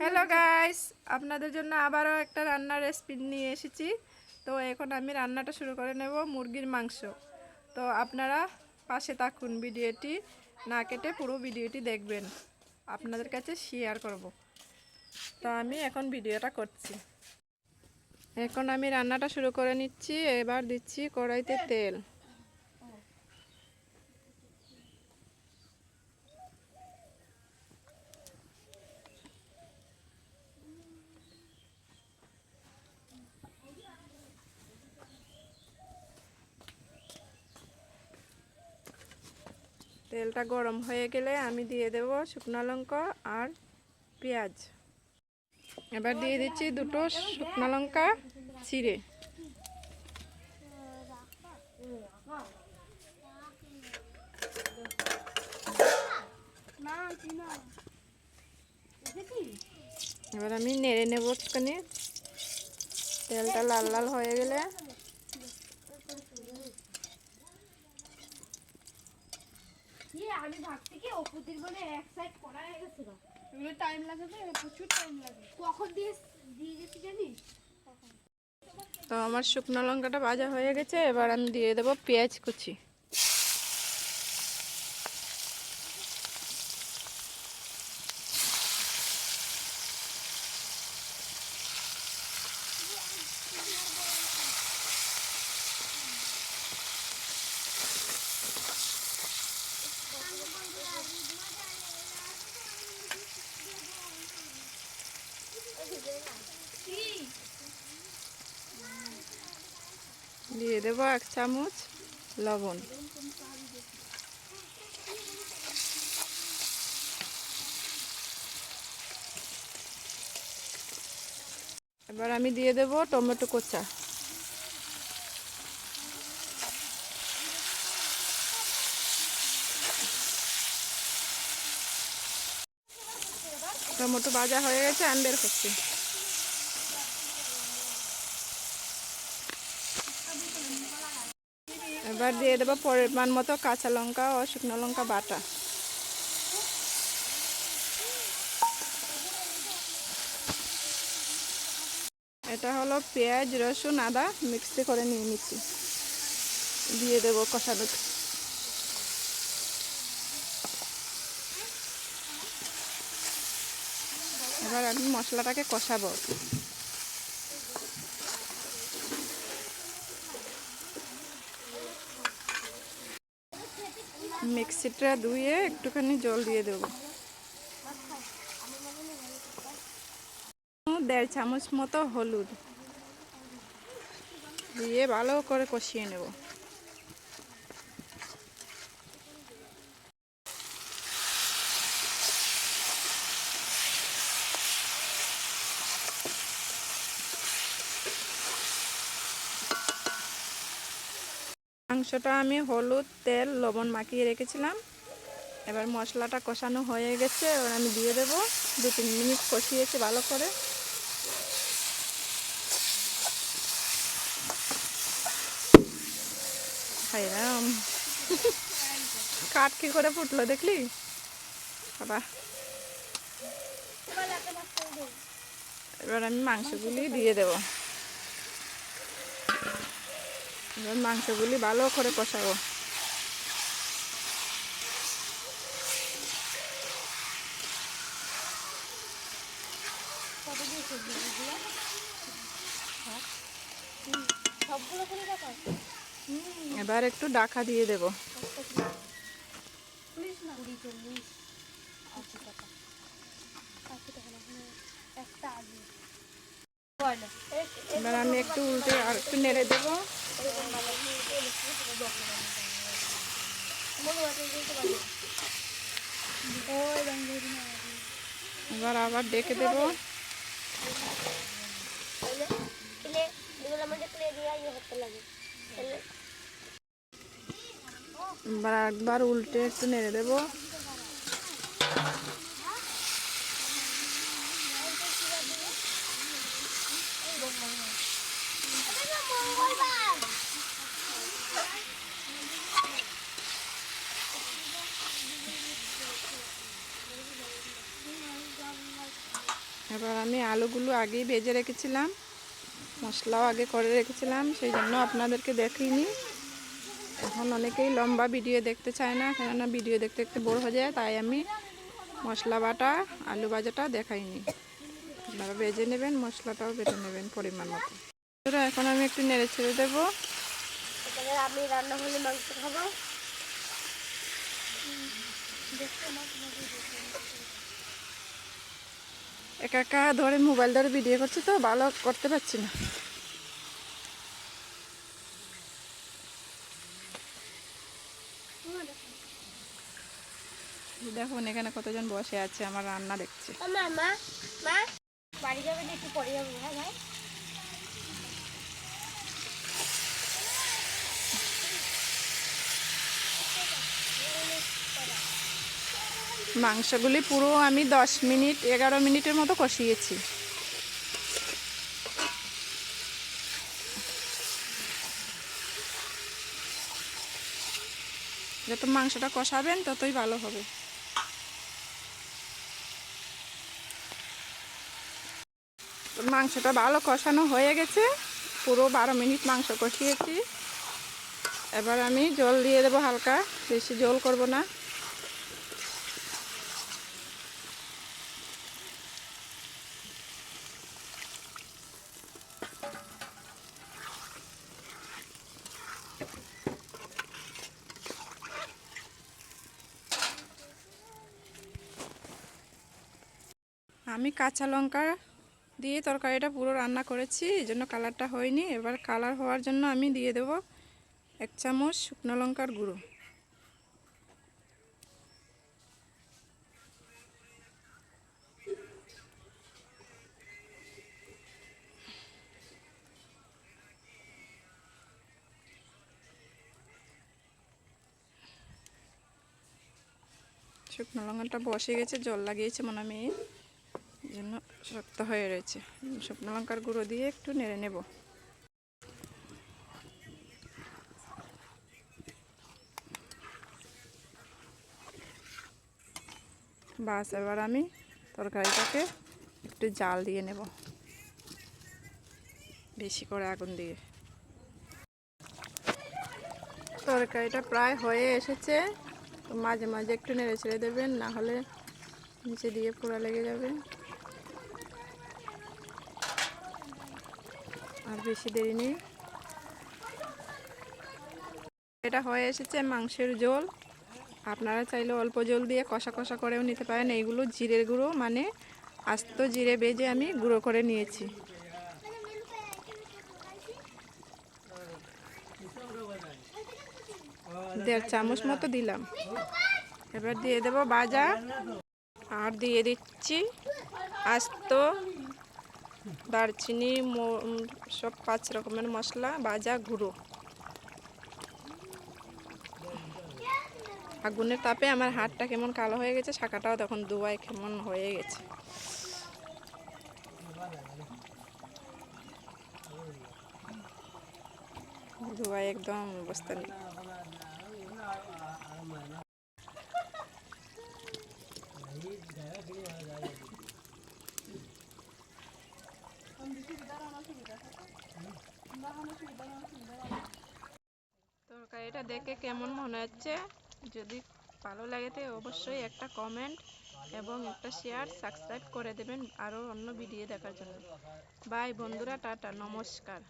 Hello guys আপনাদের জন্য আবারও একটা রান্নার রেসিপি নিয়ে এসেছি। তো এখন আমি রান্নাটা শুরু করে নেব মুরগির মাংস। তো আপনারা পাশে থাকুন ভিডিওটি। না কেটে পুরো ভিডিওটি দেখবেন। আপনাদের কাছে শেয়ার করব। তো আমি এখন ভিডিওটা করছি। এখন আমি রান্নাটা শুরু করে নিচ্ছি। এবার দিচ্ছি কড়াইতে তেল। তেলটা গরম হয়ে গেলে আমি দিয়ে দেব শুকনো লঙ্কা আর পেঁয়াজ। এবার দিয়ে দিচ্ছি দুটো শুকনো লঙ্কা চিড়ে এবার আমি নেড়ে নেব তেলটা লাল লাল হয়ে গেলে আমি ভাবছি কি অপুতির বলে এক সাইড করা হয়ে গেছিল এগুলো টাইম লাগে প্রচুর টাইম লাগে। কখন দিয়ে দিয়ে গেছি জানিস তো আমার শুকনো লঙ্কাটা ভাজা হয়ে গেছে এবার আমি দিয়ে দেবো পেঁয়াজ কুচি। দিয়ে দেবো এক চামচ লবণ। এবার আমি দিয়ে দেবো টমেটো কোচা। টমেটো ভাজা হয়ে গেছে, আমি করছি। এবার দিয়ে দেবো পরিমাণ মতো কাঁচা লঙ্কা ও শুকনো লঙ্কা বাটা। এটা হলো পেঁয়াজ, রসুন, আদা মিক্সি করে নিয়ে নিচ্ছি। দিয়ে দেবো কষানো। এবার আমি মশলাটাকে কষাবো। মিক্সিটা ধুয়ে একটুখানি জল দিয়ে দেব। দেড় চামচ মতো হলুদ। দিয়ে ভালো করে কষিয়ে নেব। মাংসটা আমি হলুদ, তেল, লবণ মাখিয়ে রেখেছিলাম। এবার মশলাটা কষানো হয়ে গেছে, এবার আমি দিয়ে দেব। দু তিন মিনিট কষিয়েছি ভালো করে। খাইলাম। কাঠ কি করে ফুটলো দেখলি? বাবা। এবার আমি মাংসগুলি দিয়ে দেবো। মাংসগুলি ভালো করে কষাবো। রাখা এবার একটু ডাকা দিয়ে দেব। হ্যাঁ, একটা আলু। এবার আমি একটু উল্টে আর একটু নেড়ে দেবো। এবার আবার ডেকে দেবো। এবার একবার উল্টে একটু নেড়ে দেবো। এবার আমি আলুগুলো আগেই ভেজে রেখেছিলাম, মশলাও আগে করে রেখেছিলাম, সেই জন্য আপনাদেরকে দেখিনি। এখন অনেকেই লম্বা ভিডিও দেখতে চায় না, কেননা ভিডিও দেখতে দেখতে বোর হয়ে যায়, তাই আমি মশলা বাটা, আলু ভাজাটা দেখাইনি। আপনারা ভেজে নেবেন, মশলাটাও বেটে নেবেন পরিমাণ মতো। এখন আমি একটু নেড়ে ছেড়ে দেবো। রান্না হলে মাংস খাব। একা একা ধরে মোবাইল ধরে ভিডিও করছি তো, ভালো করতে পারছি না। দেখুন, এখানে কতজন বসে আছে, আমার রান্না দেখছে। বাড়ি যাবে একটু পরে যাব। হ্যাঁ ভাই। মাংসগুলি পুরো আমি দশ মিনিট, এগারো মিনিটের মতো কষিয়েছি। যত মাংসটা কষাবেন, ততই ভালো হবে। মাংসটা ভালো কষানো হয়ে গেছে। পুরো বারো মিনিট মাংস কষিয়েছি। এবার আমি জল দিয়ে দেবো হালকা, বেশি জল করব না। আমি কাঁচা লঙ্কা দিয়ে তরকারিটা পুরো রান্না করেছি, এই জন্য কালারটা হয়নি। এবার কালার হওয়ার জন্য আমি দিয়ে দেবো এক চামচ শুকনো লঙ্কার গুঁড়ো। শুকনো লঙ্কাটা বসে গেছে, জল লাগিয়েছে মনে এই জন্য শক্ত হয়ে রয়েছে। শুকনো লঙ্কার গুঁড়ো দিয়ে একটু নেড়ে নেব। বাস, এবার আমি তরকারিটাকে একটু জাল দিয়ে নেব। বেশি করে আগুন দিয়ে। তরকারিটা প্রায় হয়ে এসেছে। মাঝে মাঝে একটু নেড়ে ছেড়ে দেবেন, না হলে নিচে দিয়ে পোড়া লেগে যাবে। আর বেশি দেরি নেই। এটা হয়ে এসেছে মাংসের ঝোল। আপনারা চাইলে অল্প জল দিয়ে কষা কষা করেও নিতে পারেন। এইগুলো জিরের গুঁড়ো মানে আস্ত জিরে বেজে আমি গুঁড়ো করে নিয়েছি। দেড় চামচ মতো দিলাম। এবার দিয়ে দেবো বাজা। আর দিয়ে দিচ্ছি আস্ত দারচিনি সব পাঁচ রকমের মশলা বাজা গুঁড়ো। আগুনের তাপে আমার হাতটা কেমন কালো হয়ে গেছে, শাখাটাও তখন দুবাই কেমন হয়ে গেছে। দুবাই একদম অবস্থা নেই। তরকারিটা দেখে কেমন মনে হচ্ছে? যদি ভালো লাগে তো অবশ্যই একটা কমেন্ট এবং একটা শেয়ার সাবস্ক্রাইব করে দেবেন আরও অন্য ভিডিও দেখার জন্য। বাই বন্ধুরা, টাটা, নমস্কার।